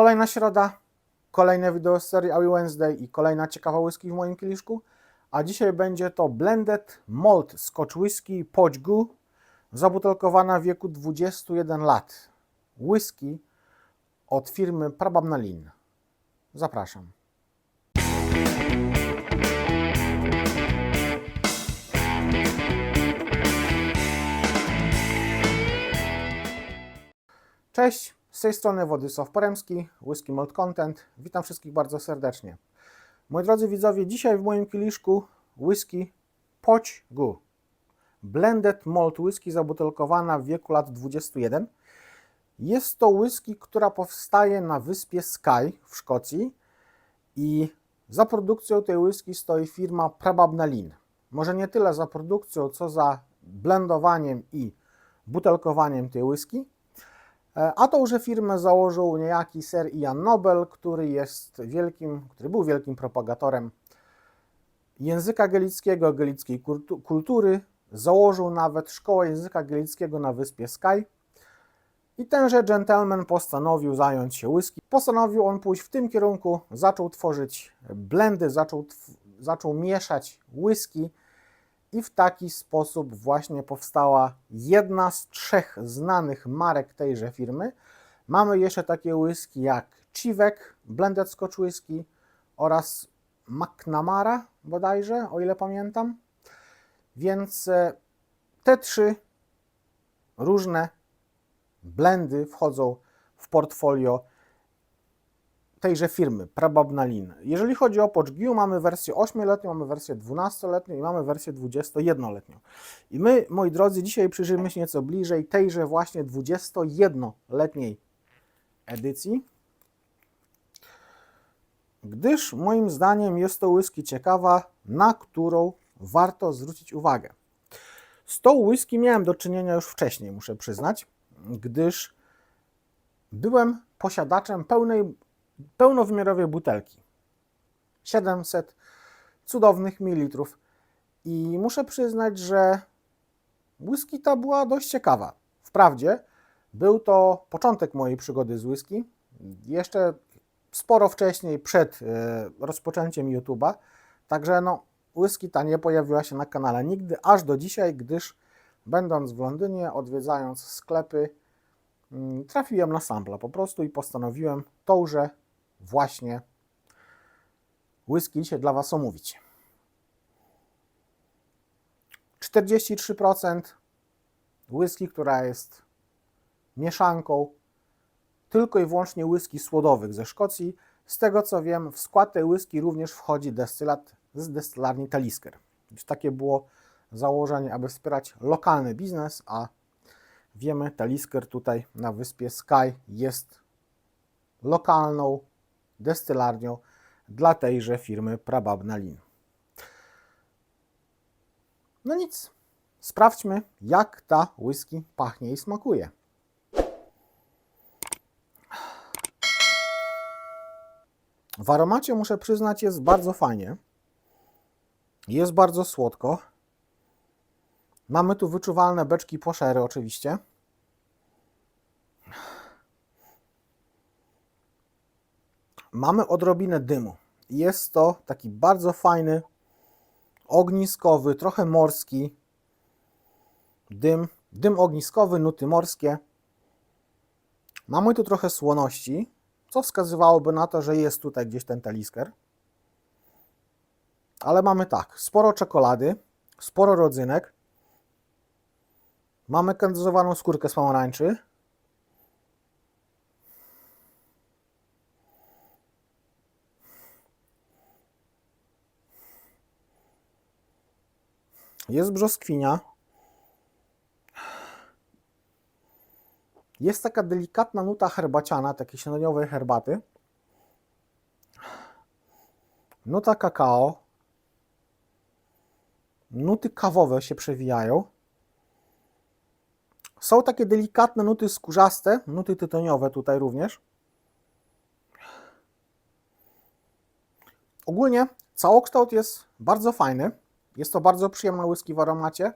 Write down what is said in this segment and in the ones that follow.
Kolejna środa, kolejne wideo z serii Awi Wednesday i kolejna ciekawa whisky w moim kieliszku. A dzisiaj będzie to Blended Malt Scotch Whisky Poch Gu, zabutelkowana w wieku 21 lat. Whisky od firmy Prababnalin. Zapraszam. Cześć, z tej strony Władysław Poremski, Whisky Malt Content. Witam wszystkich bardzo serdecznie. Moi drodzy widzowie, dzisiaj w moim kieliszku whisky Poch Gu. Blended Malt Whisky zabutelkowana w wieku lat 21. Jest to whisky, która powstaje na wyspie Skye w Szkocji i za produkcją tej whisky stoi firma Prababnalin. Może nie tyle za produkcją, co za blendowaniem i butelkowaniem tej whisky. E, A tą, że firmę założył niejaki Sir Ian Nobel, który jest wielkim, który był wielkim propagatorem języka galickiego, galickiej kultu- kultury. Założył nawet szkołę języka galickiego na wyspie Skye. I tenże gentleman postanowił zająć się whisky. Postanowił on pójść w tym kierunku, zaczął tworzyć blendy, zaczął, zaczął mieszać whisky i w taki sposób właśnie powstała jedna z trzech znanych marek tejże firmy. Mamy jeszcze takie whisky jak Chivek, Blended Scotch Whisky oraz McNamara bodajże, o ile pamiętam. Więc e, te trzy różne blendy wchodzą w portfolio tejże firmy, Prababnalin. Jeżeli chodzi o Poczgiu, mamy wersję 8-letnią, mamy wersję 12-letnią i mamy wersję 21-letnią. I my, moi drodzy, dzisiaj przyjrzymy się nieco bliżej tejże właśnie 21-letniej edycji, gdyż moim zdaniem jest to whisky ciekawa, na którą warto zwrócić uwagę. Z tą whisky miałem do czynienia już wcześniej, muszę przyznać, gdyż byłem posiadaczem pełnej pełnowymiarowej butelki. 700 cudownych mililitrów. I muszę przyznać, że whisky ta była dość ciekawa. Wprawdzie był to początek mojej przygody z whisky. Jeszcze sporo wcześniej, przed e, rozpoczęciem YouTube'a. Także no, whisky ta nie pojawiła się na kanale nigdy, aż do dzisiaj, gdyż będąc w Londynie, odwiedzając sklepy, mm, trafiłem na sampla po prostu i postanowiłem tąże właśnie whisky się dla Was omówić. 43% whisky, która jest mieszanką tylko i wyłącznie whisky słodowych ze Szkocji. Z tego co wiem, w skład tej whisky również wchodzi destylat z destylarni Talisker. Takie było założenie, aby wspierać lokalny biznes, a wiemy, Talisker tutaj na wyspie Sky jest lokalną destylarnią dla tejże firmy Prababnalin. No nic, sprawdźmy jak ta whisky pachnie i smakuje. W aromacie muszę przyznać jest bardzo fajnie. Jest bardzo słodko. Mamy tu wyczuwalne beczki poszery oczywiście. Mamy odrobinę dymu. Jest to taki bardzo fajny, ogniskowy, trochę morski dym. Dym ogniskowy, nuty morskie. Mamy tu trochę słoności, co wskazywałoby na to, że jest tutaj gdzieś ten talisker. Ale mamy tak, sporo czekolady, sporo rodzynek. Mamy kandyzowaną skórkę z pomarańczy. Jest brzoskwinia. Jest taka delikatna nuta herbaciana, takiej śniadaniowej herbaty. Nuta kakao. Nuty kawowe się przewijają. Są takie delikatne nuty skórzaste, nuty tytoniowe tutaj również. Ogólnie całokształt jest bardzo fajny. Jest to bardzo przyjemna whisky w aromacie.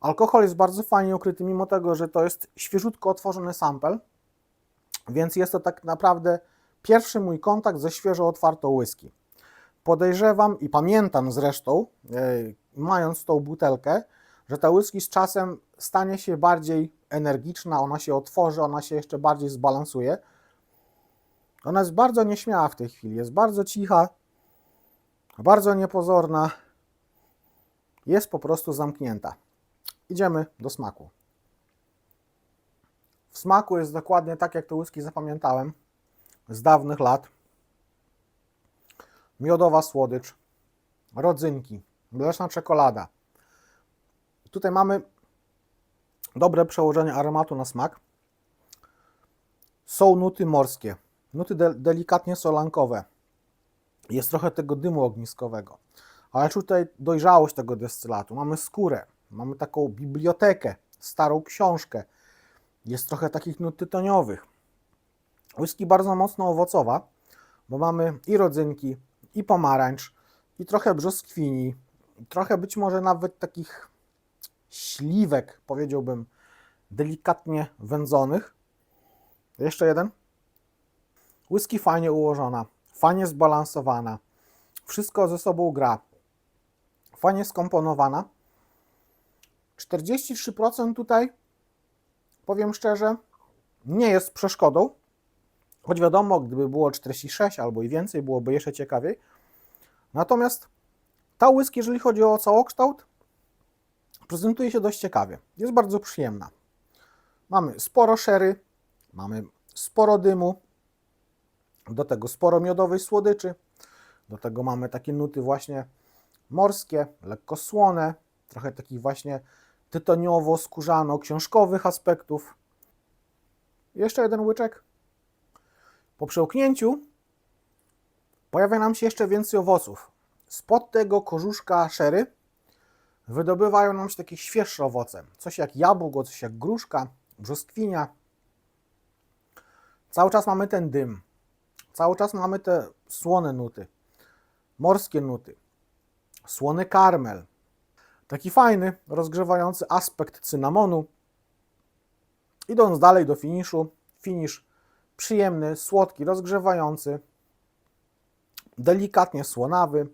Alkohol jest bardzo fajnie ukryty, mimo tego, że to jest świeżutko otworzony sample. Więc jest to tak naprawdę pierwszy mój kontakt ze świeżo otwartą whisky. Podejrzewam i pamiętam zresztą, e, mając tą butelkę, że ta whisky z czasem stanie się bardziej energiczna, ona się otworzy, ona się jeszcze bardziej zbalansuje. Ona jest bardzo nieśmiała w tej chwili, jest bardzo cicha, bardzo niepozorna, jest po prostu zamknięta. Idziemy do smaku. W smaku jest dokładnie tak, jak to whisky zapamiętałem z dawnych lat. Miodowa słodycz, rodzynki, mleczna czekolada. Tutaj mamy dobre przełożenie aromatu na smak. Są nuty morskie, nuty de delikatnie solankowe. Jest trochę tego dymu ogniskowego, ale tutaj dojrzałość tego destylatu. Mamy skórę, mamy taką bibliotekę, starą książkę. Jest trochę takich nut tytoniowych. Whisky bardzo mocno owocowa, bo mamy i rodzynki, i pomarańcz, i trochę brzoskwini, trochę być może nawet takich śliwek, powiedziałbym, delikatnie wędzonych. Jeszcze jeden. Whisky fajnie ułożona, fajnie zbalansowana, wszystko ze sobą gra, fajnie skomponowana. 43% tutaj, powiem szczerze, nie jest przeszkodą, choć wiadomo, gdyby było 46 albo i więcej, byłoby jeszcze ciekawiej. Natomiast ta whisky, jeżeli chodzi o całokształt, prezentuje się dość ciekawie. Jest bardzo przyjemna. Mamy sporo sherry, mamy sporo dymu, do tego sporo miodowej słodyczy, do tego mamy takie nuty właśnie morskie, lekko słone, trochę takich właśnie tytoniowo-skórzano-książkowych aspektów. Jeszcze jeden łyczek. Po przełknięciu pojawia nam się jeszcze więcej owoców. Spod tego korzuszka sherry wydobywają nam się takie świeższe owoce. Coś jak jabłko, coś jak gruszka, brzoskwinia. Cały czas mamy ten dym. Cały czas mamy te słone nuty, morskie nuty, słony karmel. Taki fajny, rozgrzewający aspekt cynamonu. Idąc dalej do finiszu, finisz przyjemny, słodki, rozgrzewający, delikatnie słonawy,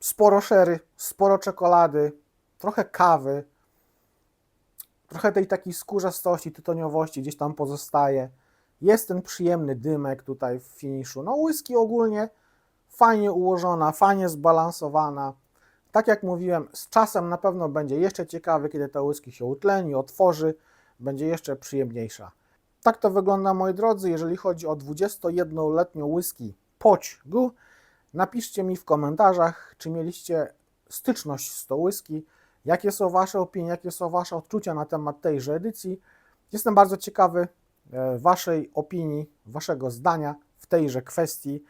sporo sherry, sporo czekolady, trochę kawy, trochę tej takiej skórzastości, tytoniowości gdzieś tam pozostaje. Jest ten przyjemny dymek tutaj w finiszu. No whisky ogólnie fajnie ułożona, fajnie zbalansowana. Tak jak mówiłem, z czasem na pewno będzie jeszcze ciekawy, kiedy ta whisky się utleni, otworzy, będzie jeszcze przyjemniejsza. Tak to wygląda, moi drodzy, jeżeli chodzi o 21-letnią whisky Poć Gu. Napiszcie mi w komentarzach, czy mieliście styczność z tą whisky, jakie są Wasze opinie, jakie są Wasze odczucia na temat tejże edycji. Jestem bardzo ciekawy e, Waszej opinii, Waszego zdania w tejże kwestii.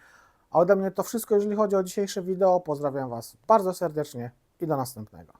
A ode mnie to wszystko, jeżeli chodzi o dzisiejsze wideo. Pozdrawiam Was bardzo serdecznie i do następnego.